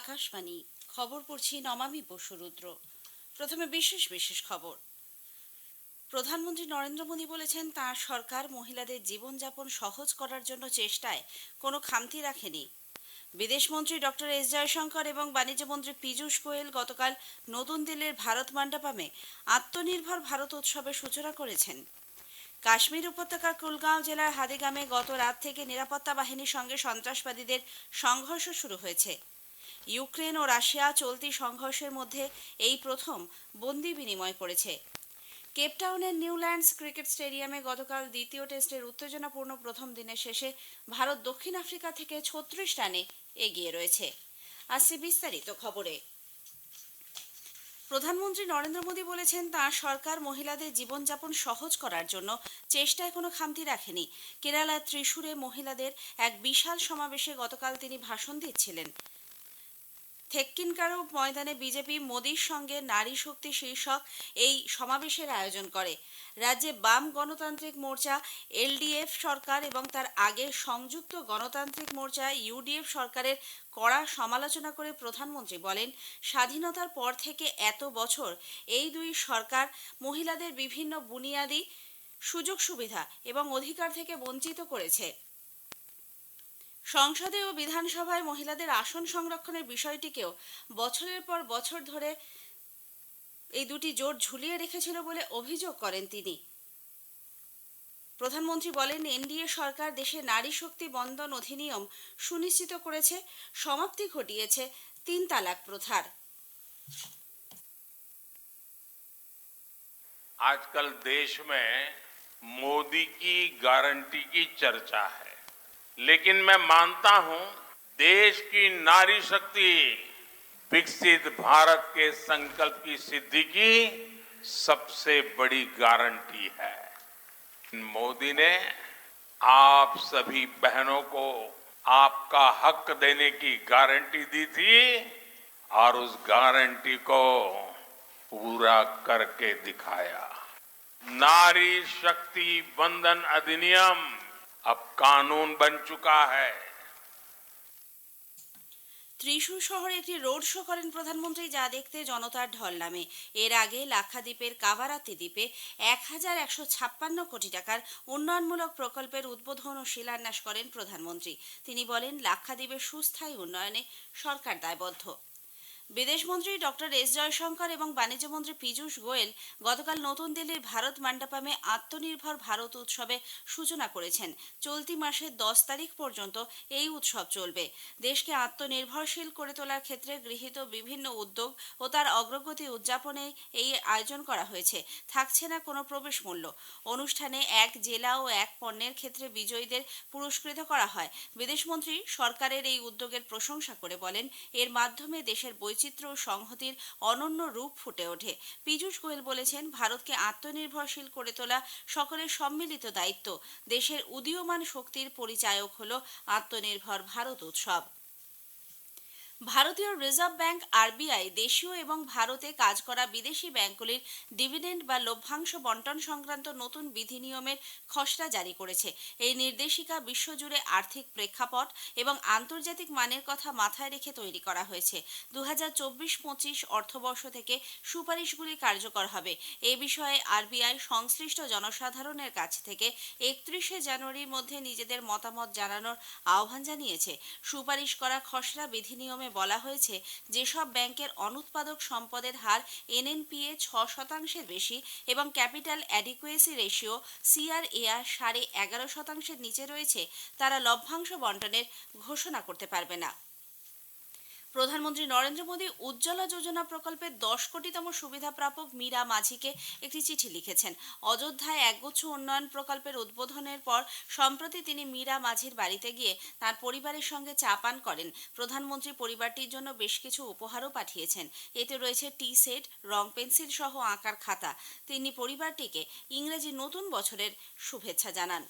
আকাশবাণী, খবর পড়ছি নমামি বসুরুদ্র প্রথমে বিশেষ বিশেষ খবর। প্রধানমন্ত্রী নরেন্দ্র মোদী বলেছেন, তাঁর সরকার মহিলাদের জীবনযাপন সহজ করার জন্য চেষ্টায়, কোনো খামতি রাখেনি। বিদেশমন্ত্রী ডক্টর এস জয়শঙ্কর এবং বাণিজ্য মন্ত্রী পীযূষ গোয়েল গতকাল নতুন দিল্লির ভারত মণ্ডপমে আত্মনির্ভর ভারত উৎসবের সূচনা করেছেন। কাশ্মীর উপত্যকার কুলগাঁও জেলার হাদিগামে গত রাত থেকে নিরাপত্তা বাহিনীর সঙ্গে সন্ত্রাসবাদীদের সংঘর্ষ শুরু হয়েছে। ইউক্রেন ও রাশিয়া চলতি সংঘর্ষের মধ্যে এই প্রথম বন্দি বিনিময় করেছে। কেপটাউনের নিউল্যান্ডস ক্রিকেট স্টেডিয়ামে গতকাল দ্বিতীয় টেস্টের উত্তেজনাপূর্ণ প্রথম দিনের শেষে ভারত দক্ষিণ আফ্রিকা থেকে ছত্রিশ রানে এগিয়ে রয়েছে। আসছে বিস্তারিত খবরে। প্রধানমন্ত্রী নরেন্দ্র মোদী বলেছেন, তাঁর সরকার মহিলাদের জীবনযাপন সহজ করার জন্য চেষ্টায় কোনো খামতি রাখেনি। কেরালার ত্রিশুরে মহিলাদের এক বিশাল সমাবেশে গতকাল তিনি ভাষণ দিচ্ছিলেন। থেক্কিনকারো ময়দানে বিজেপি, মোদীর সঙ্গে নারী শক্তি শীর্ষক এই সমাবেশের আয়োজন করে। রাজ্যে বাম গণতান্ত্রিক মোর্চা, এলডিএফ সরকার এবং তার আগে সংযুক্ত গণতান্ত্রিক মোর্চা, ইউডিএফ সরকারের কড়া সমালোচনা করে প্রধানমন্ত্রী বলেন, স্বাধীনতার পর থেকে এত বছর এই দুই সরকার মহিলাদের বিভিন্ন বুনিয়াদী সুযোগ সুবিধা এবং অধিকার থেকে বঞ্চিত করেছে। সংসদে ও বিধানসভায় মহিলাদের আসন সংরক্ষণের বিষয়টিকেও বছরের পর বছর ধরে এই দুটি জোট ঝুলিয়ে রেখেছিল বলে অভিযোগ করেন তিনি প্রধানমন্ত্রী বলেন এনডিএ সরকার দেশে নারী শক্তি বন্ধন অধিনিয়ম সুনিশ্চিত করেছে সমাপ্তি ঘটিয়েছে তিন তালাক প্রথার आजकल देश में मोदी की गारंटी की चर्चा है लेकिन मैं मानता हूँ, देश की नारी शक्ति विकसित भारत के संकल्प की सिद्धि की सबसे बड़ी गारंटी है। मोदी ने आप सभी बहनों को आपका हक देने की गारंटी दी थी और उस गारंटी को पूरा करके दिखाया। नारी शक्ति बंधन अधिनियम अब कानून बन चुका है ত্রিশূর শহরে একটি রোড শো করেন প্রধানমন্ত্রী যা দেখতে জনতার ঢল নামে এর আগে লাক্ষাদ্বীপের কাভারাতি দ্বীপে এক হাজার একশো ছাপ্পান্ন কোটি টাকার উন্নয়নমূলক প্রকল্পের উদ্বোধন ও শিলান্যাস করেন প্রধানমন্ত্রী তিনি বলেন লাক্ষাদ্বীপের সুস্থায়ী উন্নয়নে সরকার দায়বদ্ধ বিদেশমন্ত্রী ডক্টর এস জয়শঙ্কর এবং বাণিজ্য মন্ত্রী পীযূষ গোয়েল গতকাল নতুন দিল্লির ভারত মণ্ডপমে আত্মনির্ভর ভারত উৎসবে সূচনা করেছেন। চলতি মাসের দশ তারিখ পর্যন্ত এই উৎসব চলবে। দেশকে আত্মনির্ভরশীল করে তোলার ক্ষেত্রে গৃহীত বিভিন্ন উদ্যোগ ও তার অগ্রগতি উদযাপনে এই আয়োজন করা হয়েছে। থাকছে না কোনো প্রবেশ মূল্য। অনুষ্ঠানে এক জেলা ও এক পণ্যের ক্ষেত্রে বিজয়ীদের পুরস্কৃত করা হয়। বিদেশমন্ত্রী সরকারের এই উদ্যোগের প্রশংসা করে বলেন, এর মাধ্যমে দেশের বৈচিত্র্য ও সংহতির অনন্য রূপ ফুটে ওঠে। পীযূষ গোয়েল বলেছেন, ভারতকে আত্মনির্ভরশীল করে তোলা সকলের সম্মিলিত দায়িত্ব। দেশের উদীয়মান শক্তির পরিচায়ক হল আত্মনির্ভর ভারত উৎসব। ভারতীয় রিজার্ভ ব্যাংক, আরবিআই, দেশীয় এবং ভারতে কাজ করা বিদেশি ব্যাংকগুলির ডিভিডেন্ড বা লভ্যাংশ বন্টন সংক্রান্ত নতুন বিধি নিয়মের খসড়া জারি করেছে। এই নির্দেশিকা বিশ্বজুড়ে আর্থিক প্রেক্ষাপট এবং আন্তর্জাতিক মানের কথা মাথায় রেখে তৈরি করা হয়েছে। দু হাজার চব্বিশ পঁচিশ অর্থবর্ষ থেকে সুপারিশগুলি কার্যকর হবে। এ বিষয়ে আরবিআই সংশ্লিষ্ট জনসাধারণের কাছ থেকে একত্রিশে জানুয়ারির মধ্যে নিজেদের মতামত জানানোর আহ্বান জানিয়েছে। সুপারিশ করা খসড়া বিধি নিয়মে বলা হয়েছে, যেসব ব্যাংকের অনুৎপাদক সম্পদের হার এনএনপিএ ছ শতাংশের বেশি এবং ক্যাপিটাল অ্যাডিকুয়েসি রেশিও সিআরএআর সাড়ে এগারো শতাংশের নিচে রয়েছে, তারা লভ্যাংশ বন্টনের ঘোষণা করতে পারবে না। প্রধানমন্ত্রী নরেন্দ্র মোদী উজ্জ্বলা যোজনা প্রকল্পের দশ কোটিতম সুবিধা প্রাপক মীরা মাঝিকে একটি চিঠি লিখেছেন। অযোধ্যায় একগুচ্ছ উন্নয়ন প্রকল্পের উদ্বোধনের পর সম্প্রতি তিনি মীরা মাঝির বাড়িতে গিয়ে তার পরিবারের সঙ্গে চা পান করেন। প্রধানমন্ত্রী পরিবারটির জন্য বেশ কিছু উপহারও পাঠিয়েছেন। এতে রয়েছে টি সেট, রং পেন্সিল সহ আঁকার খাতা। তিনি পরিবারটিকে ইংরেজি নতুন বছরের শুভেচ্ছা জানান।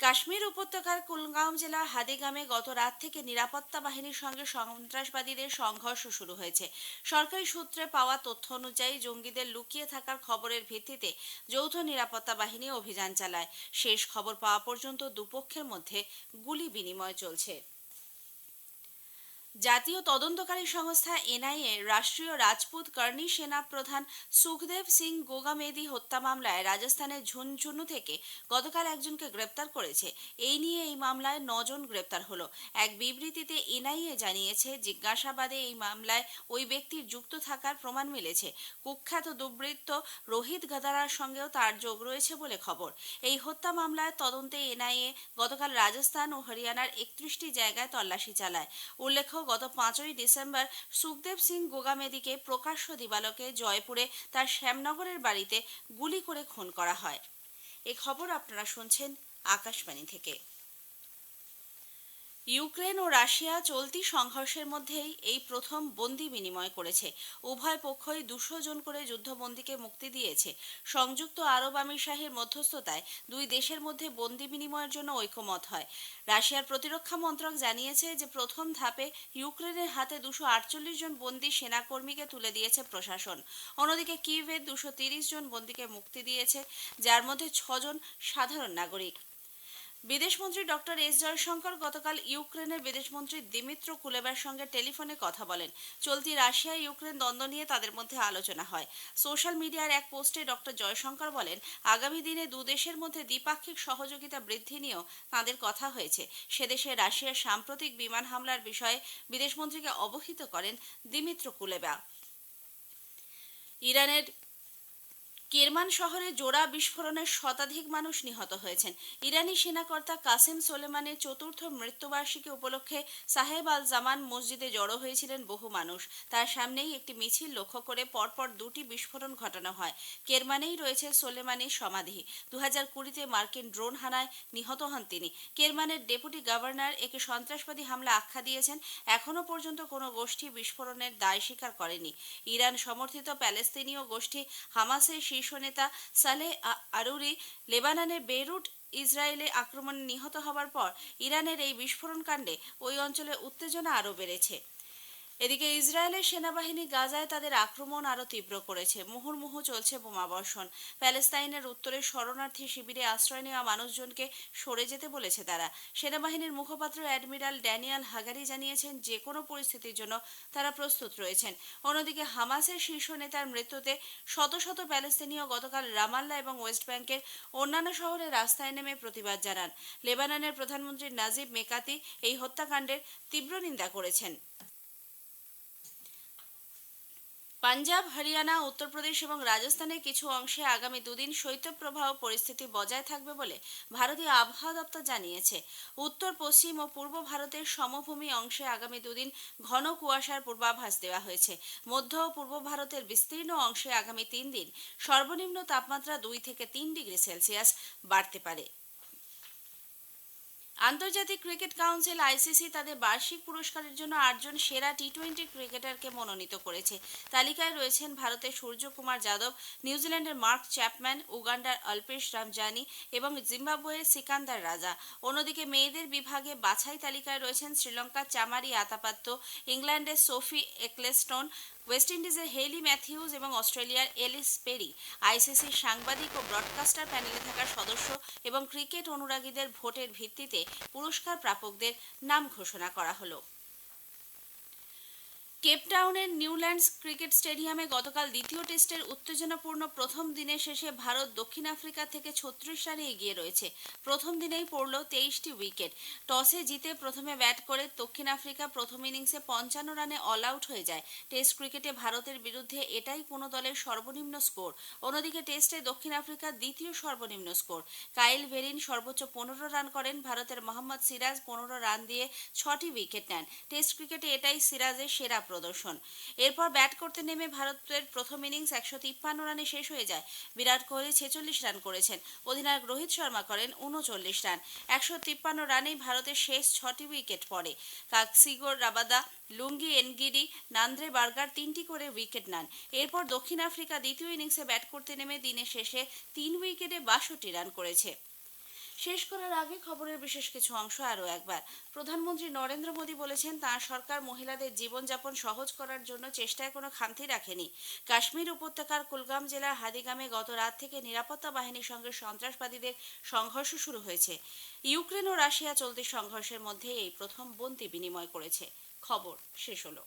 কাশ্মীর উপত্যকার কুলগাঁও জেলার হাদিগামে গত রাত থেকে নিরাপত্তা বাহিনীর সঙ্গে সন্ত্রাসবাদীদের সংঘর্ষ শুরু হয়েছে। সরকারি সূত্রে পাওয়া তথ্য অনুযায়ী জঙ্গিদের লুকিয়ে থাকার খবরের ভিত্তিতে যৌথ নিরাপত্তা বাহিনী অভিযান চালায়। শেষ খবর পাওয়া পর্যন্ত দুপক্ষের মধ্যে গুলি বিনিময় চলছে। জাতীয় তদন্তকারী সংস্থা এনআইএ, রাষ্ট্রীয় রাজপুত কর্ণী সেনা প্রধান সুখদেব সিং গোগামেদি হত্যা মামলায় রাজস্থানের ঝুনঝুনু থেকে গতকাল একজনকে গ্রেপ্তার করেছে। এই নিয়ে এই মামলায় নজন গ্রেপ্তার হলো। এক বিবৃতিতে এনআইএ জানিয়েছে, জিজ্ঞাসাবাদে এই মামলায় ওই ব্যক্তির যুক্ত থাকার প্রমাণ মিলেছে। কুখ্যাত দুর্বৃত্ত রোহিত গাদারার সঙ্গেও তার যোগ রয়েছে বলে খবর। এই হত্যা মামলায় তদন্তে এনআইএ গতকাল রাজস্থান ও হরিয়ানার একত্রিশটি জায়গায় তল্লাশি চালায়। উল্লেখ্য গত পাঁচই ডিসেম্বর সুখদেব সিং গোগামেদিকে প্রকাশ্য দিবালকে জয়পুরে তার শ্যামনগরের বাড়িতে গুলি করে খুন করা হয়। এ খবর আপনারা শুনছেন আকাশবাণী থেকে। ইউক্রেন ও রাশিয়া চলতি সংঘর্ষের মধ্যেই এই প্রথম বন্দি বিনিময় করেছে। উভয় পক্ষই দুশো জন করে যুদ্ধবন্দীকে মুক্তি দিয়েছে। সংযুক্ত আরব আমিরশাহীর মধ্যস্থতায় দুই দেশের মধ্যে বন্দি বিনিময়ের জন্য ঐকমত হয়। রাশিয়ার প্রতিরক্ষা মন্ত্রক জানিয়েছে যে, প্রথম ধাপে ইউক্রেনের হাতে দুশো আটচল্লিশ জন বন্দী সেনাকর্মীকে তুলে দিয়েছে প্রশাসন। অন্যদিকে কিভের দুশো তিরিশ জন বন্দীকে মুক্তি দিয়েছে, যার মধ্যে ছজন সাধারণ নাগরিক। বিদেশমন্ত্রী ডক্টর এস জয়শঙ্কর গতকাল ইউক্রেনের বিদেশমন্ত্রী দিমিত্র কুলেবার সঙ্গে টেলিফোনে কথা বলেন। চলতি রাশিয়া ইউক্রেন দ্বন্দ্ব নিয়ে তাদের মধ্যে আলোচনা হয়। সোশ্যাল মিডিয়ার এক পোস্টে ডক্টর জয়শঙ্কর বলেন, আগামী দিনে দু দেশের মধ্যে দ্বিপাক্ষিক সহযোগিতা বৃদ্ধি নিয়েও তাঁদের কথা হয়েছে। সেদেশে রাশিয়ার সাম্প্রতিক বিমান হামলার বিষয়ে বিদেশমন্ত্রীকে অবহিত করেন দিমিত্র কুলেবা। ইরানের কেরমান শহরে জোড়া বিস্ফোরণের শতাধিক মানুষ নিহত হয়েছেন। ইরানি সেনাকর্তা কাসেম সোলেমানের চতুর্থ মৃত্যুবার্ষিকী উপলক্ষে সাহেব আল জামান মসজিদে জড়ো হয়েছিলেন বহু মানুষ। তার সামনেই একটি মিছিল লক্ষ্য করে পরপর দুটি বিস্ফোরণ ঘটানো হয়। কেরমানেই রয়েছে সোলেমানির সমাধি। দু হাজার কুড়িতে মার্কিন ড্রোন হানায় নিহত হন তিনি। কেরমানের ডেপুটি গভর্নর একে সন্ত্রাসবাদী হামলা আখ্যা দিয়েছেন। এখনও পর্যন্ত কোনো গোষ্ঠী বিস্ফোরণের দায় স্বীকার করেনি। ইরান সমর্থিত প্যালেস্তিনীয় গোষ্ঠী হামাসের শীর্ষ নেতা সালেহ আরুরি লেবাননের বেরুট ইসরায়েলে আক্রমণে নিহত হবার পর ইরানের এই বিস্ফোরণ কাণ্ডে ওই অঞ্চলে উত্তেজনা আরও বেড়েছে। এদিকে ইসরায়েলের সেনাবাহিনী গাজায় তাদের আক্রমণ আরও তীব্র করেছে। মুহুর্মুহু চলছে বোমাবর্ষণ প্যালেস্তাইনের উত্তরে শরণার্থী শিবিরে আশ্রয় নেওয়া মানুষজনকে সরে যেতে বলেছে তারা। সেনাবাহিনীর মুখপাত্র অ্যাডমিরাল ড্যানিয়াল হাগারি জানিয়েছেন যে কোনো পরিস্থিতির জন্য তারা প্রস্তুত রয়েছেন। অন্যদিকে হামাসের শীর্ষ নেতার মৃত্যুতে শত শত প্যালেস্তিনীয় গতকাল রামাল্লা এবং ওয়েস্ট ব্যাংকের অন্যান্য শহরে রাস্তায় নেমে প্রতিবাদ জানান। লেবাননের প্রধানমন্ত্রী নাজিব মেকাতি এই হত্যাকাণ্ডের তীব্র নিন্দা করেছেন। পাঞ্জাব, হরিয়ানা, উত্তরপ্রদেশ এবং রাজস্থানের কিছু অংশে আগামী দুদিন শৈত্যপ্রবাহ পরিস্থিতি বজায় থাকবে বলে ভারতীয় আবহাওয়া দপ্তর জানিয়েছে। উত্তর, পশ্চিম ও পূর্ব ভারতের সমভূমি অংশে আগামী দুদিন ঘন কুয়াশার পূর্বাভাস দেওয়া হয়েছে। মধ্য ও পূর্ব ভারতের বিস্তীর্ণ অংশে আগামী তিন দিন সর্বনিম্ন তাপমাত্রা দুই থেকে তিন ডিগ্রি সেলসিয়াস বাড়তে পারে। আন্তর্জাতিক ক্রিকেট কাউন্সিল, আইসিসি তাদের বার্ষিক পুরস্কারের জন্য আটজন সেরা টি টোয়েন্টি ক্রিকেটারকে মনোনীত করেছে। তালিকায় রয়েছেন ভারতের সূর্যকুমার যাদব, নিউজিল্যান্ডের মার্ক চ্যাপম্যান, উগান্ডার অল্পেশ রামজানি এবং জিম্বাবুয়ের সিকান্দার রাজা। অন্যদিকে মেয়েদের বিভাগে বাছাই তালিকায় রয়েছেন শ্রীলঙ্কার চামারি আতাপাত্ত, ইংল্যান্ডের সোফি একলেস্টন ওয়েস্ট ইন্ডিজের হেলি ম্যাথিউজ এবং অস্ট্রেলিয়ার এলিস পেরি আইসিসির সাংবাদিক ও ব্রডকাস্টার প্যানেলে থাকা সদস্য এবং ক্রিকেট অনুরাগীদের ভোটের ভিত্তিতে পুরস্কার প্রাপকদের নাম ঘোষণা করা হলো। কেপটাউনের নিউল্যান্ডস ক্রিকেট স্টেডিয়ামে গতকাল দ্বিতীয় টেস্টের উত্তেজনাপূর্ণ প্রথম দিনের শেষে ভারত দক্ষিণ আফ্রিকা থেকে ছত্রিশ রানে এগিয়ে রয়েছে। প্রথম দিনেই পড়ল তেইশটি উইকেট। টসে জিতে প্রথমে ব্যাট করে দক্ষিণ আফ্রিকা প্রথম ইনিংসে পঞ্চান্ন রানে অল আউট হয়ে যায়। টেস্ট ক্রিকেটে ভারতের বিরুদ্ধে এটাই কোনো দলের সর্বনিম্ন স্কোর। অন্যদিকে টেস্টে দক্ষিণ আফ্রিকার দ্বিতীয় সর্বনিম্ন স্কোর। কাইল ভেরিন সর্বোচ্চ পনেরো রান করেন। ভারতের মোহাম্মদ সিরাজ পনেরো রান দিয়ে ছটি উইকেট নেন। টেস্ট ক্রিকেটে এটাই সিরাজের সেরা প্রদর্শন। এরপর ব্যাট করতে নেমে ভারতের প্রথম ইনিংস একশো তিপ্পান্ন রানে শেষ হয়ে যায়। বিরাট কোহলি ছেচল্লিশ রান করেছেন। অধিনায়ক রোহিত শর্মা করেন উনচল্লিশ রান। একশো তিপ্পান্ন রানেই ভারতের শেষ ছটি উইকেট পড়ে। কাকসিগোর, Rabada, Lungi, Ngidi, Nandre, Burger তিনটি করে উইকেট নেন। এরপর দক্ষিণ আফ্রিকা দ্বিতীয় ইনিংসে ব্যাট করতে নেমে দিনের শেষে তিন উইকেটে বাষট্টি রান করেছে। শেষ করার আগে খবরের বিশেষ কিছু অংশ আরও একবার। প্রধানমন্ত্রী নরেন্দ্র মোদী বলেছেন, তাঁর সরকার মহিলাদের জীবনযাপন সহজ করার জন্য চেষ্টায় কোনো খামতি রাখেনি। কাশ্মীর উপত্যকার কুলগাম জেলার হাদিগামে গত রাত থেকে নিরাপত্তা বাহিনীর সঙ্গে সন্ত্রাসবাদীদের সংঘর্ষ শুরু হয়েছে। ইউক্রেন ও রাশিয়া চলতি সংঘর্ষের মধ্যে এই প্রথম বন্দি বিনিময় করেছে। খবর শেষ হলো।